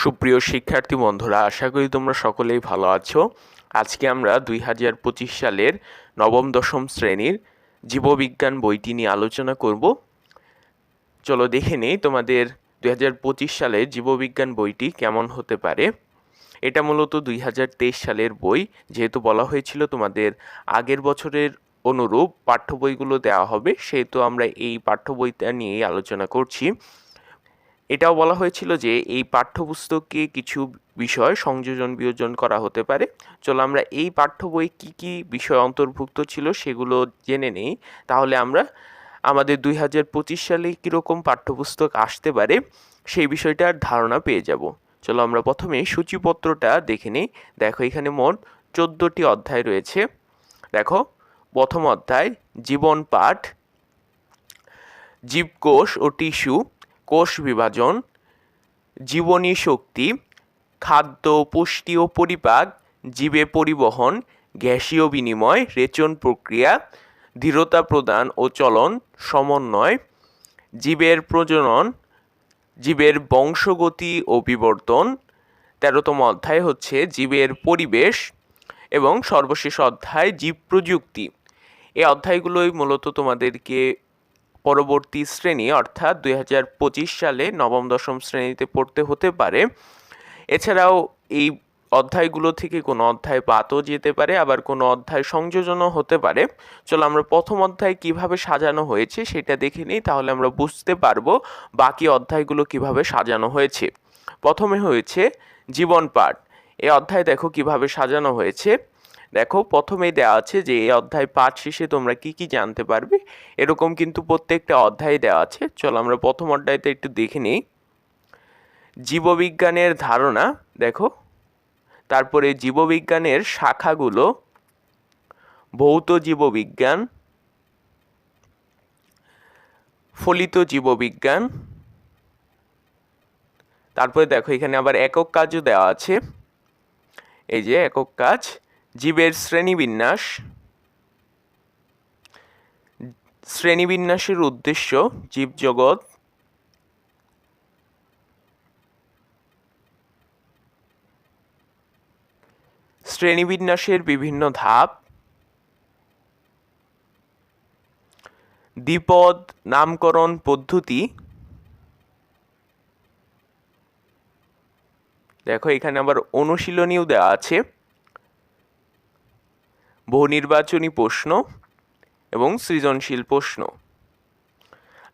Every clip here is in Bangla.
সুপ্রিয় শিক্ষার্থী বন্ধুরা, আশা করি তোমরা সকলেই ভালো আছো। আজকে আমরা দুই হাজার পঁচিশ সালের নবম দশম শ্রেণির জীববিজ্ঞান বইটি নিয়ে আলোচনা করব। চলো দেখে নেই তোমাদের দুই হাজার পঁচিশ সালের জীববিজ্ঞান বইটি কেমন হতে পারে। এটা মূলত দুই হাজার তেইশ সালের বই। যেহেতু বলা হয়েছিল তোমাদের আগের বছরের অনুরূপ পাঠ্য বইগুলো দেওয়া হবে, সেহেতু আমরা এই পাঠ্য বইটা নিয়েই আলোচনা করছি। এটাও বলা হয়েছিল যে এই পাঠ্যপুস্তকে কিছু বিষয় সংযোজন বিয়োজন করা হতে পারে। চলো আমরা এই পাঠ্য বই কী কী বিষয় অন্তর্ভুক্ত ছিল সেগুলো জেনে নেই। তাহলে আমরা আমাদের দুই হাজার পঁচিশ সালে কীরকম পাঠ্যপুস্তক আসতে পারে সেই বিষয়টার ধারণা পেয়ে যাব। চলো আমরা প্রথমে সূচিপত্রটা দেখে নিই। দেখো এখানে মোট চোদ্দোটি অধ্যায় রয়েছে। দেখো, প্রথম অধ্যায়, জীবন পাঠ, জীবকোষ ও টিস্যু। কোষ বিভাজন, জীবনী শক্তি, খাদ্য, পুষ্টি ও পরিপাক, জীবে পরিবহন, গ্যাসীয় বিনিময়, রেচন প্রক্রিয়া, দৃঢ়তা প্রদান ও চলন, সমন্বয়, জীবের প্রজনন, জীবের বংশগতি ও বিবর্তন। তেরোতম অধ্যায় হচ্ছে জীবের পরিবেশ এবং সর্বশেষ অধ্যায় জীব প্রযুক্তি। এই অধ্যায়গুলোই মূলত তোমাদেরকে পরবর্তী শ্রেণি, অর্থাৎ দুই হাজার পঁচিশ সালে নবম, দশম শ্রেণীতে পড়তে হতে পারে। এছাড়াও এই অধ্যায়গুলো থেকে কোনো অধ্যায় বাদও যেতে পারে, আবার কোনো অধ্যায় সংযোজনও হতে পারে। চলো আমরা প্রথম অধ্যায় কীভাবে সাজানো হয়েছে সেটা দেখে নিই, তাহলে আমরা বুঝতে পারব বাকি অধ্যায়গুলো কীভাবে সাজানো হয়েছে। প্রথমে হয়েছে জীবন পাঠ। এই অধ্যায় দেখো কীভাবে সাজানো হয়েছে। দেখো, প্রথমেই দেওয়া আছে যে এই অধ্যায় পাঠ শেষে তোমরা কি কি জানতে পারবে। এরকম কিন্তু প্রত্যেকটা অধ্যায় দেওয়া আছে। চলো আমরা প্রথম অধ্যায়তে একটু দেখে নিই। জীববিজ্ঞানের ধারণা, দেখো। তারপরে জীববিজ্ঞানের শাখাগুলো, ভৌত জীববিজ্ঞান, ফলিত জীববিজ্ঞান। তারপরে দেখো, এখানে আবার একক কাজও দেওয়া আছে। এই যে একক কাজ জীবের শ্রেণীবিন্যাস। শ্রেণীবিন্যাসের উদ্দেশ্য জীবজগৎ। শ্রেণীবিন্যাসের বিভিন্ন ধাপ। দ্বিপদ নামকরণ পদ্ধতি। দেখো এখানে আবার অনুশীলনীও দেওয়া আছে। বহু নির্বাচনী প্রশ্ন এবং সৃজনশীল প্রশ্ন।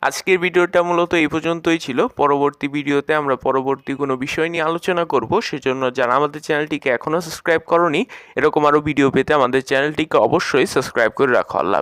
আজকের ভিডিওটা মূলত এই পর্যন্তই ছিল। পরবর্তী ভিডিওতে আমরা পরবর্তী কোনো বিষয় নিয়ে আলোচনা করব। সেজন্য যারা আমাদের চ্যানেলটিকে এখনও সাবস্ক্রাইব করনি, এরকম আরও ভিডিও পেতে আমাদের চ্যানেলটিকে অবশ্যই সাবস্ক্রাইব করে রাখো। আল্লাহ